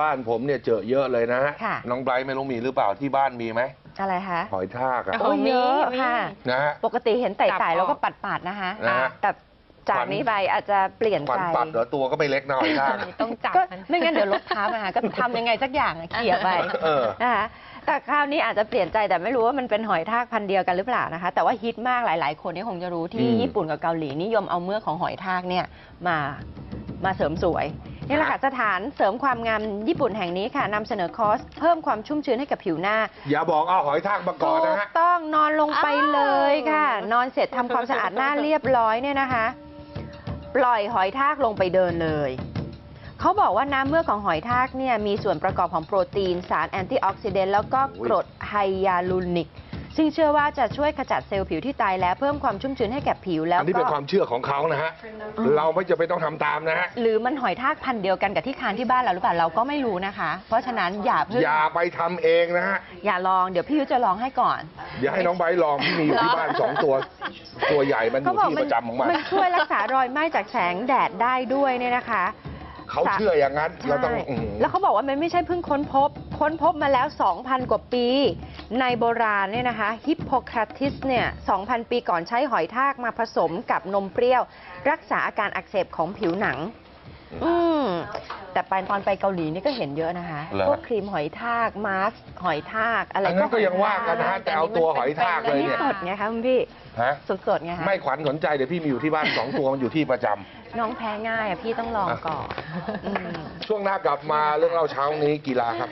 บ้านผมเนี่ยเจอเยอะเลยนะฮะค่ะ น้องไบรท์ไม่รู้มีหรือเปล่าที่บ้านมีไหมอะไรคะหอยทากอะโอ้เยอะมีค่ะ นะฮะ ปกติเห็นไต่จับไต่ออกแล้วก็ปัดปัดๆนะคะ นะฮะ แต่จากขวัญนี้ไปอาจจะเปลี่ยนขวัใจญปัดเหรอตัวก็ไม่เล็กนะหอยทากต้องจับก็มัน ไม่งั้นเดี๋ยวรถทับอะค่ะก็ทำยังไงสักอย่างอะเขี่ยไปเออ นะคะแต่คราวนี้อาจจะเปลี่ยนใจแต่ไม่รู้ว่ามันเป็นหอยทากพันธุ์เดียวกันหรือเปล่านะคะ แต่ว่าฮิตมากหลาย ๆ คนนี่คงจะรู้ที่อืม ญี่ปุ่นกับเกาหลีนิยมเอาเมือกของหอยทากเนี่ยมามาเสริมสวย นี่แหละค่ะสถานเสริมความงามญี่ปุ่นแห่งนี้ค่ะนำเสนอคอร์สเพิ่มความชุ่มชื้นให้กับผิวหน้า อย่าบอกเอาหอยทากมาก่อนนะฮะถูกต้องนอนลงไปอ้าวเลยค่ะ นอนเสร็จทำความสะอาดหน้าเรียบร้อยเนี่ยนะคะ ปล่อยหอยทากลงไปเดินเลย เขาบอกว่าน้ำเมือกของหอยทากเนี่ยมีส่วนประกอบของโปรตีนสารแอนตี้ออกซิเดนต์แล้วก็โอ้ยกรดไฮยาลูนิก ซึ่งเชื่อว่าจะช่วยขจัดเซลล์ผิวที่ตายแล้วเพิ่มความชุ่มชื้นให้แก่ผิวแล้วอันนี้ก็ เป็นความเชื่อของเขานะฮะ เราไม่จะไปต้องทำตามนะฮะ หรือมันหอยทากพันธุ์เดียวกันกับที่คานที่บ้านเราหรือเปล่าเราก็ไม่รู้นะคะ เพราะฉะนั้นอย่าเพิ่งอย่าไปทำเองนะฮะ อย่าลองเดี๋ยวพี่ยุทธจะลองให้ก่อน อย่าให้น้องไบร์ทลองที่มีอยู่ที่บ้านสองตัว ตัวใหญ่มันอยู่ที่ประจำของมัน มันช่วยรักษารอยไหม้จากแสงแดดได้ด้วยเนี่ยนะคะ เขาเชื่ออย่างนั้น เราต้องใช่อืม แล้วเขาบอกว่ามันไม่ใช่เพิ่งค้นพบ ค้นพบมาแล้ว 2,000 กว่าปี ในโบราณเนี่ยนะคะฮิปโปคราติสเนี่ย 2,000 ปีก่อนใช้หอยทากมาผสมกับนมเปรี้ยว รักษาอาการอักเสบของผิวหนัง อืมแต่ไปตอนไปเกาหลีนี่ก็เห็นเยอะนะคะเหรอ พวกครีมหอยทากมาสก์หอยทาก อะไรอันนั้นก็ยังว่ากันนะฮะแต่เอาตัวหอยทากอัเลนยนี้เนี่ย สดไงคะคุณพี่ฮะ สดๆไงคะไม่ขวัญสนใจเดี๋ยวพี่มีอยู่ที่บ้าน สองตัวมันอยู่ที่ประจำ น้องแพ้ง่ายอะพี่ต้องลองก่อนอืม ช่วงหน้ากลับมาเรื่องเล่าเช้านี้กีฬาครับ